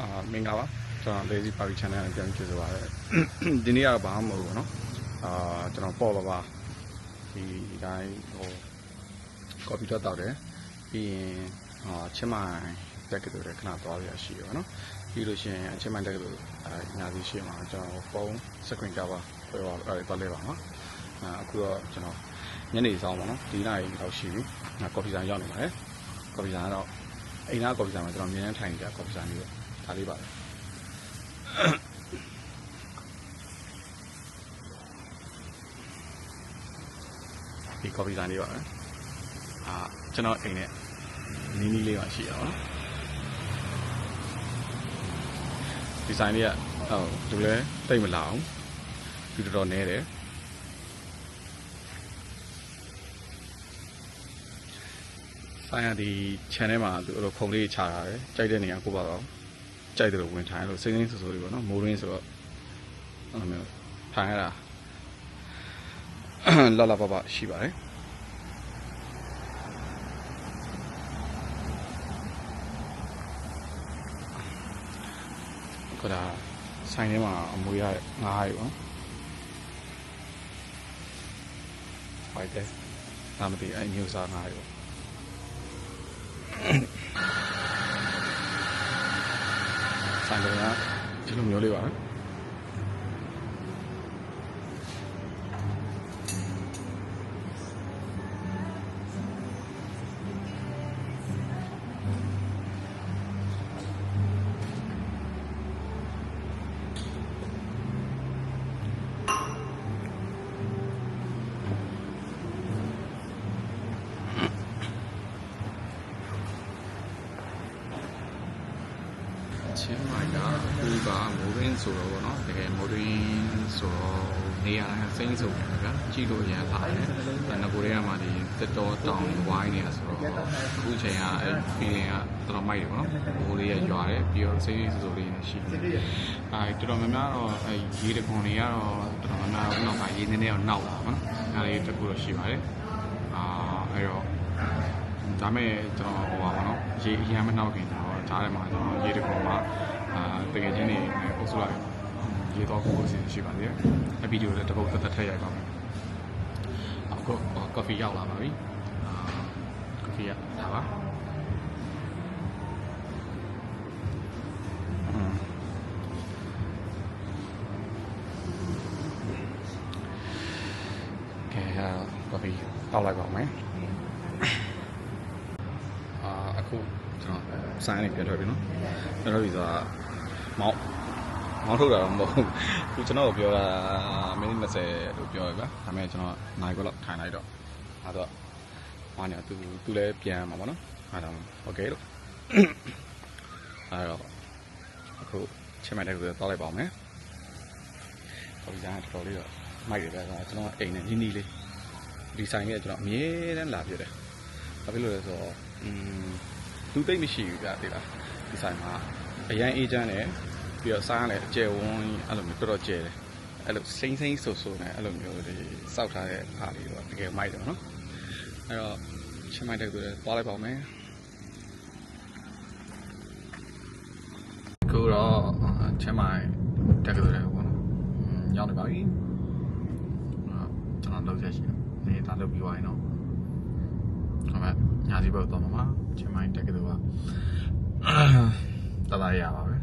အာမင်္ဂလာပါကျွန်တော် lazy party channel နဲ့ပြန်ကြည့်ဆိုပါရစေဒီနေ့ကတော့ဘာမှမဟုတ်ဘူးเนาะအာကျွန်တော်ပေါ့ပါပါဒီတိုင်းဟို coffee တော့တောက်တယ်ပြီးရင်အာချင်းမိုင်တက်ကတူတွေခဏသွားရရှိရပါเนาะပြီးလို့ရှိရင်ချင်းမိုင်တက်ကတူအာညာစီရှိမှာကျွန်တော်ဖုန်း screen cover ပြောပါအဲ့ဒါတော့လဲပါเนาะအာအခုတော့ကျွန်တော်ညနေဆောင်ပါเนาะဒီနေ့တော့ရှိပြီငါ coffee ဆိုင်ရောက်နေပါတယ် coffee ဆိုင်ကတော့ အိမ်သား coffee ဆိုင်မှာကျွန်တော်မြင်နေထိုင်ကြ coffee ဆိုင်လေးပဲဒါလေးပါပဲဒီ coffee ဆိုင်လေးပါပဲအာကျွန်တော်အိမ်နဲ့နီးနီးလေးပါရှိရပါတော့ဒီဆိုင်လေးကဟိုဒီလဲတိတ်မလာအောင်ဒီတော်တော်နဲတယ် ဆိုင်ရဒီ channel မှာသူအဲ့လိုခုံလေးချတာတယ်ကြိုက်တဲ့နေရာကိုပါတော့ကြိုက်တယ်လို့ဝင်ထိုင်လို့စိမ့်စိမ့်ဆူဆူလေးပေါ့နော်မိုးရင်းဆိုတော့အဲ့လိုမျိုးထိုင်ရတာလာလာပါပါရှိပါတယ်ခဒါဆိုင်ထဲမှာအမွေရတဲ့ငါးရီပေါ့ဖိုက်တယ်နာမသိအဲ့မျိုးစားငါးရီပေါ့ ဆိုင်ကဒီလိုမျိုးလေးပါ ချင်းမိုင်ကခုကမိုးရင်းဆိုတော့ဗောနော်တကယ်မိုးရင်းဆိုတော့နေရာတိုင်းစိမ့်ဆိုပြန်ဗျာကြည့်လို့ရမ်းလာတယ်အဲငကိုတွေကမှဒီတက်တော်တောင်ဝိုင်းနေတာဆိုတော့အခုချိန်ကအဲ feeling ကတော်တော်မိုက်တယ်ဗောနော်မိုးလေးရရွာတယ်ပြီးတော့စိမ့်စိမ့်ဆိုဆိုလေးနဲ့ရှိတယ်အဲတော်တော်များများတော့အဲရေတခွန်တွေကတော့တော်တော်များများနောက်ကရေနည်းနည်းတော့နောက်လာဗောနော်အဲလေးတစ်ခုတော့ရှိပါတယ်အာအဲ့တော့ဒါမဲ့ကျွန်တော်ဟိုပါဘောနော်ရေအရင်မနှောက်ခင်ကျွန်တော် ကြားထဲမှာကျွန်တော်ရေတခုမှာအာတကယ်ချင်းနေအုပ်စုလိုက်ရေတော့ကိုအစီအစဉ်ရှိပါသေးတယ်အဗီဒီယိုလည်းတစ်ပုတ်သက်သက်ထည့်ရိုက်ပါမယ်အခုကော်ဖီရောက်လာပါပြီအာကော်ဖီရဒါပါอืมကဲကော်ဖီတောက်လိုက်ပါမယ်အာအ ခုကျွန်တော်ဆိုင်းနေပြန်ထွက်ပြီနော်ပြန်ထွက်ပြီဆိုတာမောင်းမောင်းထုတ်တာတော့မဟုတ်ဘူးသူကျွန်တော်ကိုပြောတာမိနစ်20လို့ပြောရပါဒါပေမဲ့ကျွန်တော်နိုင်ခွက်လောက်ထိုင်လိုက်တော့အဲတော့ဟာနေသူသူလည်းပြန်မှာပေါ့နော်အဲတော့โอเคလို့အဲတော့အခုချက်မှတ်တဲ့ကိုတောက်လိုက်ပါအောင်မယ်တော်ကြတော်တော်လေးတော့မိုက်တယ်ပဲဆိုတော့ကျွန်တော်အိမ်နဲ့နီးနီးလေးဒီဆိုင်ကကျွန်တော်အမြဲတမ်းလာပြတယ် ဘာဖြစ်လို့လဲဆိုတော့อืม လူသိမ့်မရှိဘူးဗျာသိလားဒီဆိုင်မှာအရန်အေးချမ်းတယ်ပြီးတော့စားရတယ်အကျယ်ဝန်းအဲ့လိုမျိုးတော်တော်ကျယ်တယ်အဲ့လိုစိမ့်စိမ့်ဆူဆူနဲ့အဲ့လိုမျိုးဒီစောက်ထားတဲ့အားလေးတော့တကယ်မိုက်တယ်နော်အဲ့တော့ချင်းမိုက်တဲ့ကူလည်းသွားလိုက်ပါဦးမယ်ကိုတော့ချင်းမိုက်တက်ကြတယ်ပေါ့နော်ရောက်နေပါပြီကျွန်တော်လောက်ချက်ရှိတယ်နေတာလောက်ပြီးသွားရင်တော့ ဒါပေမဲ့ညာစီဘက်တော့မှာချင်းမိုင်းတက်ကတူကတသားရပါပဲ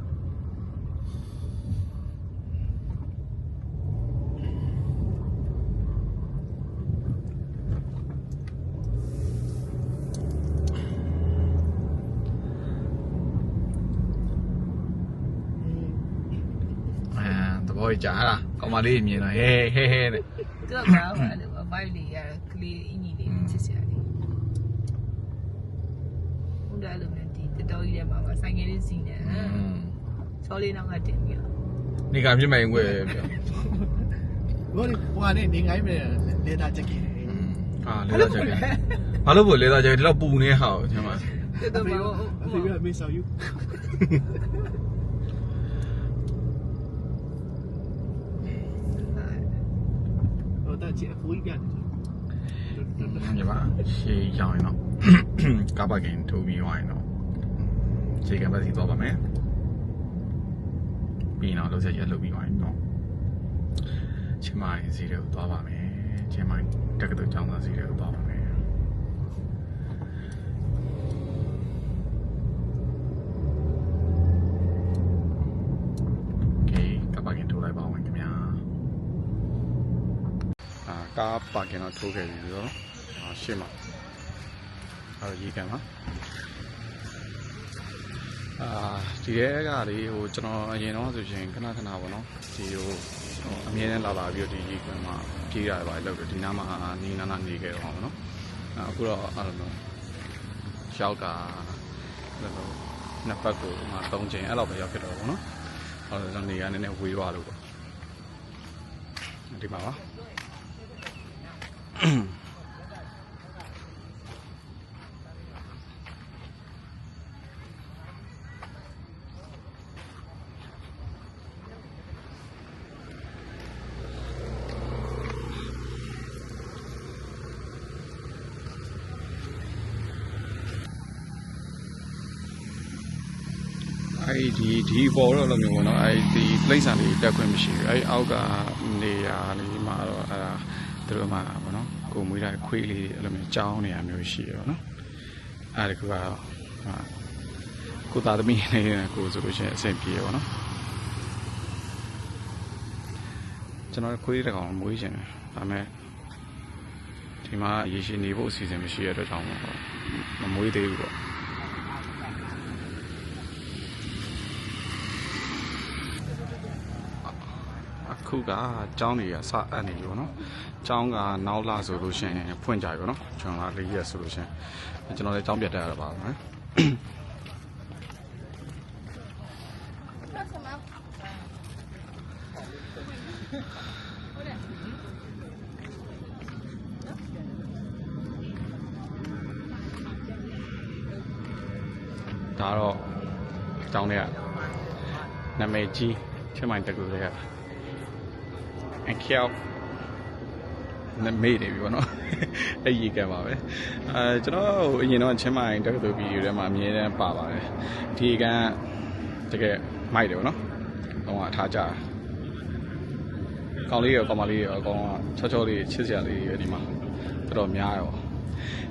အဲတဘောကြီးကြားလားကောင်မလေးမြင်တော့ဟဲဟဲဟဲတဲ့သူကဘာလဲအဲ့လို vibe လေးရကလေးအင်ကြီးလေးချစ်စရာ လေးဘုရားလိုမျိုးဒီတတော်ကြီးထဲမှာဆိုင်ငယ်လေးစီးနေချောလေးနောက်ကတင်ပြီးတော့နေကပြစ်မဲ့ငွေပြောဘောဒီဟိုကနေနေငိုင်းမယ်လေတာချက်ကင်းဟာလေးသားချက်ကဘာလို့ဖို့လေးသားချက်ဒီတော့ပူနေဟာကျွန်မတော်တော်ဖေဘာဖေကမေးဆောင်ယူဟိုတာချစ်အဖိုးကြီးပြန်တယ်ညီမရှေးရောက်ရင်တော့ ကားပါကင်ထိုးပြီးသွားရင်တော့ခြေကပတ်စီသွားပါမယ်ပြီးတော့လောက်ဆက်ရလုပ်ပြီးသွားရင်တော့ချင်းမိုင်စီတွေကိုသွားပါမယ်ချင်းမိုင်တက္ကသိုလ်ကျောင်းသားစီတွေကိုသွားပါမယ်ကားပါကင်တော့ထိုးခဲ့ပြီဆိုတော့ရှေ့မှာ အဲရေကန်ပါအာဒီရဲကလေဟိုကျွန်တော်အရင်တော့ဆိုရှင်ခဏခဏပေါ့နော်ဒီဟိုဟိုအမြဲတမ်းလာလာပြီးတော့ဒီရေကန်မှာပြေးရတယ်ပါလို့ဒီနားမှာနီးနားနားနေခဲ့တော့ပါနော်အခုတော့အဲ့လိုမျိုးရောက်ကအဲ့လိုနှစ်ပတ်ကိုမှ၃ချိန်အဲ့လောက်ပဲရောက်ဖြစ်တော့ပေါ့နော်ဟောကျွန်တော်နေရနည်းနည်းဝေးသွားလို့ပေါ့ဒီမှာပါ အဲ့ဒီဒီပေါ်တော့လိုမျိုးပေါ့နော်အဲ့ဒီလိမ့်ဆန်လေးတက်ခွင့်မရှိဘူးအဲ့အောက်ကနေရာလေးမှာတော့အဲ့ဒါသူတို့မှာပေါ့နော်ကိုမွေးတဲ့ခွေးလေးအဲ့လိုမျိုးကြောင်းနေရာမျိုးရှိရပေါ့နော်အဲ့ဒီကူကတော့ဟာကိုသားသမီးနေကိုဆိုလို့ရှိရင်အဆင်ပြေပေါ့နော်ကျွန်တော်ခွေးတစ်ကောင်မွေးခြင်းတယ်ဒါပေမဲ့ဒီမှာရေရှည်နေဖို့အစီအစဉ်မရှိရတဲ့အတွက်ကြောင့်မမွေးသေးဘူးပေါ့ အ ခုကကျောင်းတွေကစအပ်နေပြီပေါ့နော်ကျောင်းကနောက်လာဆိုလို့ရှိရင်ဖွင့်ကြပြီပေါ့နော်ကျွန်တော်ကလေးရက်ဆိုလို့ရှိရင်ကျွန်တော်လည်းကျောင်းပြတ်တက်ရတာပါမယ်ဒါတော့ကျောင်းတွေကနာမည်ကြီးချစ်မိုင်တကူတွေက အခေါက်နမေ့နေပြီဗောနော်အဲ့ရေကန်ပါပဲအဲကျွန်တော်အရင်တော့ချင်းမိုင်တက္ကသိုလ်ဗီဒီယိုထဲမှာအမြဲတမ်းပါပါတယ်ဒီရေကန်တကယ်မိုက်တယ်ဗောနော်တော့အထားကြကောင်းလေးရောကောင်းမလေးရောအကောင်ကချောချောလေးချစ်စရာလေးရောဒီမှာတော်တော်များရော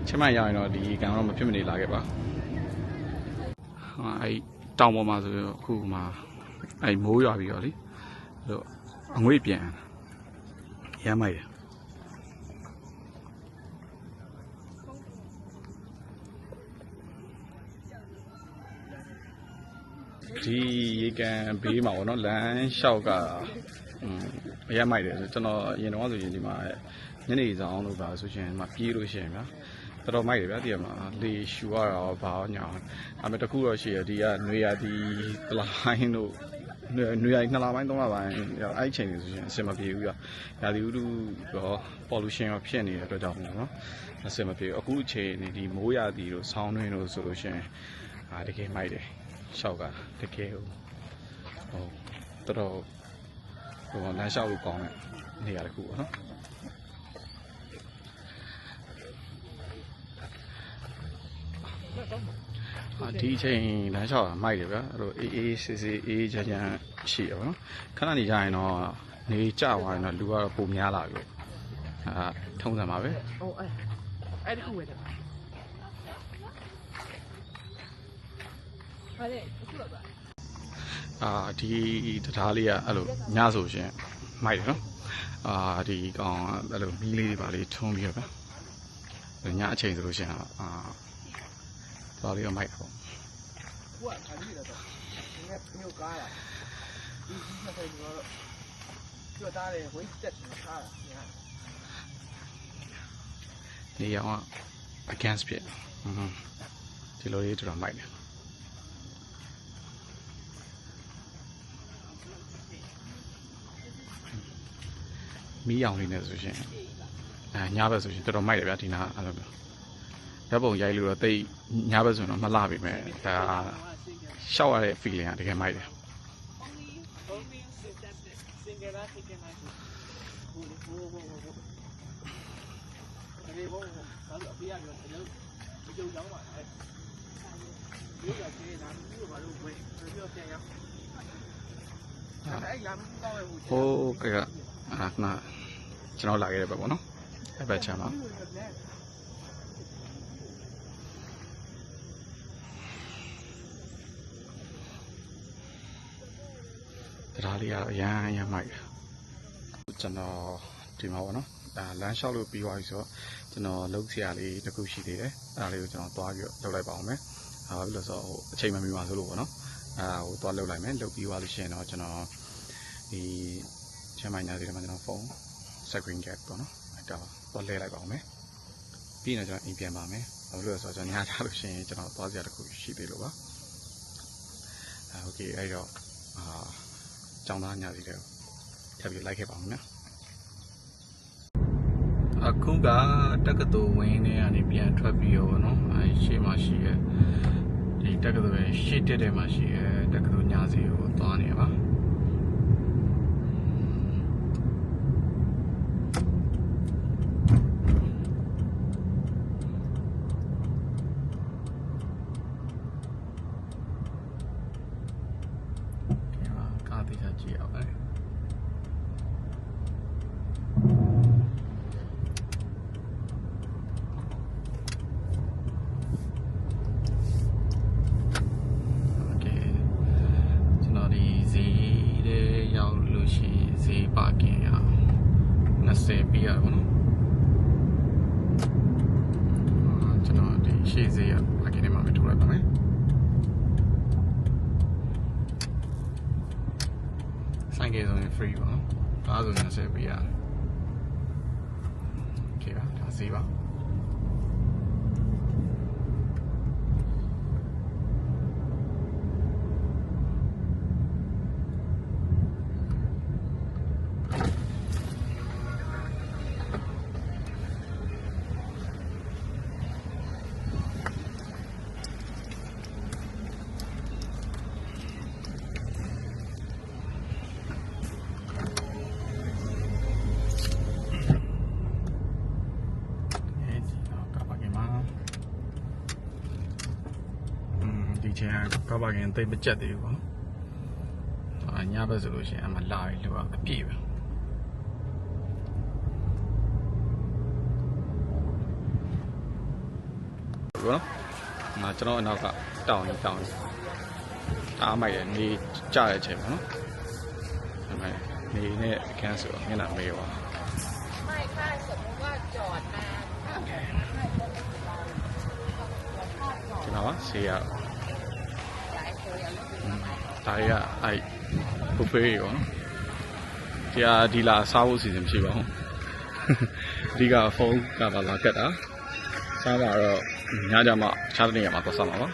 ချင်းမိုင်ရောက်ရင်တော့ဒီရေကန်တော့မဖြစ်မနေလာခဲ့ပါဟာအဲ့တောင်ပေါ်မှာဆိုတော့အခုမှအဲ့မိုးရွာပြီးတော့လေအဲ့တော့အငွေ့ပြန် ရမ်းမိုက်တယ်ဒီရေကန်ဘေးမှာပေါ့နော်လမ်းလျှောက်ကอืมအရမ်းမိုက်တယ်ဆိုကျွန်တော်အရင်တော့ဆိုရင်ဒီမှာညနေဆောင်လို့ပါဆိုရှင်ဒီမှာပြေးလို့ရှိရင်ဗျာတော်တော်မိုက်တယ်ဗျာဒီမှာလေရှူရတာရောဘာရောညာအမေတခုတော့ရှိရဒီကနွေရဒီပလိုင်းတို့ နွေနွေရိုက်2လပိုင်း3လပိုင်းအဲ့ဒီချိန်တွေဆိုရင်အဆင်မပြေဘူးပြ။ရာသီဥတုရော pollution ရောဖြစ်နေတဲ့အတွက်ကြောင့်မို့နော်အဆင်မပြေဘူး။အခုအချိန်နေဒီမိုးရာသီတို့ဆောင်းတွင်းတို့ဆိုလို့ရှိရင်အာတကယ်မိုက်တယ်။ရှောက်ကတကယ်ဟိုဟိုတော်တော်ဟိုလမ်းလျှောက်လို့ကောင်းတဲ့နေရာတစ်ခုပေါ့နော်။ အာဒီအချိန်လမ်းလျှောက်တာမိုက်တယ်ဗျာအဲ့လိုအေးအေးဆေးဆေးအေးချမ်းချမ်းရှိရပါတော့ခဏနေကြရင်တော့နေကြသွားရင်တော့လူကတော့ပုံများလာပြီအာထုံးစံပါပဲဟိုအဲ့အဲ့ဒီခုဝယ်တယ်ဟာလေအခုတော့ပါအာဒီတရားလေးကအဲ့လိုညဆိုရှင်မိုက်တယ်နော်အာဒီကောင်ကအဲ့လိုမီးလေးတွေပါလေးထုံးပြီးတော့ဗျာညအချိန်ဆိုလို့ရှိရင်အာ တော်လေးကမိုက်တယ်ပေါ့ဟိုကခါကြီးတယ်တော့ငါမျိုးကားလာဒီကြီးဆက်တယ်တော့ကျွတ်သားတယ်ဝိတ်တက်ထားတာညာနေရောင်က against ဖြစ်อืมဒီလိုလေးတော်တော်မိုက်တယ်မီးရောင်လေးနဲ့ဆိုရှင်အဲညဘက်ဆိုရှင်တော်တော်မိုက်တယ်ဗျာဒီနာအဲ့လိုမျိုး ရပ်ပုံရိုက်လို့တော့တိတ်ညဘက်ဆိုရင်တော့မလှပြီမဲ့ဒါရှောက်ရတဲ့ feeling ကတကယ်မိုက်တယ်စင်ကြလားစင်ကြလားဟိုဟိုဟိုဟိုဒီဘောဘာလို့အပြရပြောတယ်လို့ဒီကြုံကြောင်းပါအဲ့ဒီရကျေးနာဘူးဘာလို့ဝယ်ပြောပြန်ရအဲ့လာမကြည့်တော့ဘူးဟိုးကကအာနာကျွန်တော်လာခဲ့တဲ့ဘက်ပေါ့နော်အဲ့ဘက်ချမ်းပါ တရားလေးကတော့အရန်အရန်မိုက်တယ်ကျွန်တော်ဒီမှာပေါ့နော်ဒါလမ်းလျှောက်လို့ပြီးသွားပြီဆိုတော့ကျွန်တော်လုပ်စရာလေးတစ်ခုရှိသေးတယ်အဲ့ဒါလေးကိုကျွန်တော်သွားပြီးတော့လုပ်လိုက်ပါအောင်မယ်ဟာဘာဖြစ်လို့လဲဆိုတော့ဟိုအချိန်မမီပါဆိုလို့ပေါ့နော်အဲ့ဒါကိုသွားလုပ်လိုက်မယ်လုပ်ပြီးသွားလို့ရှိရင်တော့ကျွန်တော်ဒီချမ်းမိုင်ညာစီထဲမှာကျွန်တော်ဖုန်း screen cap ပေါ့နော်အဲ့ဒါသွားလဲလိုက်ပါအောင်မယ်ပြီးရင်တော့ကျွန်တော်အိမ်ပြန်ပါမယ်ဘာဖြစ်လို့လဲဆိုတော့ကျွန်တော်ညချလို့ရှိရင်ကျွန်တော်သွားစရာတစ်ခုရှိသေးလို့ပါအဲโอเคအဲ့တော့အာ ကျောင်းသားညာစီတွေကိုထပ်ပြီးလိုက်ခဲ့ပါအောင်နော်အခုကတက္ကသိုလ်ဝင်းထဲကနေပြန်ထွက်ပြီးရောဗောနော်အဲရှေ့မှာရှိရဲဒီတက္ကသိုလ်ရဲ့ရှေ့တက်တဲ့မှာရှိရဲတက္ကသိုလ်ညာစီကိုသွားနေပါ ပါကင်ရ20ပေးရပါတော့ကျွန်တော်ဒီရှေ့ဈေးရပါကင်ထဲမှာပဲထိုးလိုက်ပါမယ်ဆိုင်ကယ်ဆိုရင် free ပါနော်ဒါဆိုရင်20ပေးရတယ် okay ပါဒါဈေးပါ ဒီချိန်ကကားပါကင်တိတ်မကြက်သေးဘူးပေါ့နော်အာညဘက်ဆိုလို့ရှိရင်အမလာပြီးလိုအပြည့်ပဲဘောနော်ငါကျွန်တော်အနောက်ကတောင်းရင်တောင်းရင်အားမိုက်တယ်နေကြတဲ့အချိန်ပေါ့နော်အဲမဲ့နေနဲ့အခန်းဆိုတော့မျက်နှာမေးပါမိုက်ခိုင်းဆိုတော့ကြော်တာကျွန်တော်ဆေးရ ဒါရီကအဲ့ဘူဖေးရောနော်ဒီဟာဒီလာစားဖို့အစီအစဉ်မရှိပါဘူးအဓိကဖုန်းကပါလာကတ်တာစားပါတော့ညကြမှာခြားတဲ့နေရာမှာသွားစားမှာပါ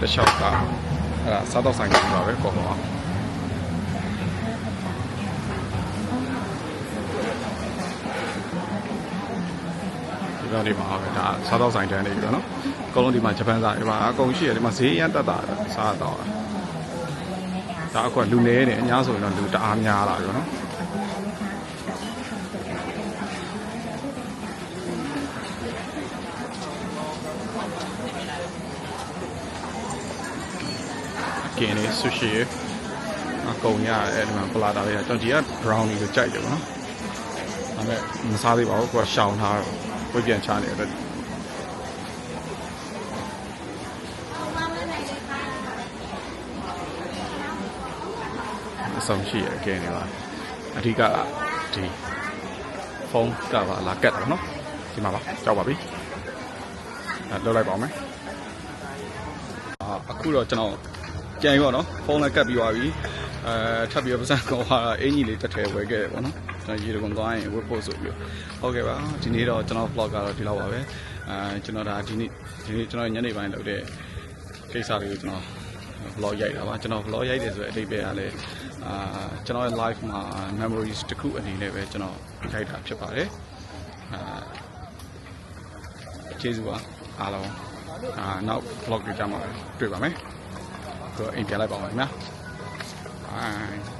တစ်လျှောက်ကအဲ့ဒါစားတော့ဆိုင်ကြီးပါပဲကောပါဒီတော့ဒီမှာပဲဒါစားတော့ဆိုင်တန်းနေပြီတော့နော်အကုန်လုံးဒီမှာဂျပန်စားဒီမှာအကုန်ရှိရတယ်ဒီမှာဈေးရမ်းတက်တာစားတော့ဒါအခုကလူနေနေအများဆိုရင်တော့လူတအားများလာပြီနော် ကင်းလေးဆူရှီအကုန်ရတယ်ဒီမှာပလာတာလေးကျွန်တော်ဒီက brownie ကိုကြိုက်တယ်ဗောနော်ဒါပေမဲ့မစားသေးပါဘူးကိုကရှောင်ထားတော့ကိုပြန်ချနေတယ်အဆောင်ရှိရကင်းနေပါအဓိကကဒီဖုန်းကပါလာကတ်တယ်နော်ဒီမှာပါကြောက်ပါပြီအဲလောက်လိုက်ပါဦးမယ်အာအခုတော့ကျွန်တော် ကြံပြီပေါ့နော်ဖုန်းလည်းကတ်ပြီးသွားပြီအဲထပ်ပြီးတော့ပတ်စံကောင်းသွားတာအင်ကြီးလေးတစ်ထည်ဝယ်ခဲ့တယ်ပေါ့နော်ကျွန်တော်ရေတကွန်သွားရင်ဝတ်ဖို့ဆိုပြီးဟုတ်ကဲ့ပါဒီနေ့တော့ကျွန်တော် vlog ကတော့ဒီလောက်ပါပဲအဲကျွန်တော်ဒါဒီနေ့ဒီနေ့ကျွန်တော်ညနေပိုင်းလုပ်တဲ့ကိစ္စတွေကိုကျွန်တော် vlog ရိုက်တာပါကျွန်တော် vlog ရိုက်တယ်ဆိုတဲ့အတိတ်ပဲကလည်းအာကျွန်တော်ရဲ့ live မှာ memories တစ်ခုအနေနဲ့ပဲကျွန်တော်ရိုက်တာဖြစ်ပါတယ်အာကျေးဇူးပါအားလုံးအာနောက် vlog ကြမှာတွေ့ပါမယ် တော့အိမ်ပြန်လိုက်ပါမယ်ခင်ဗျာ။ Bye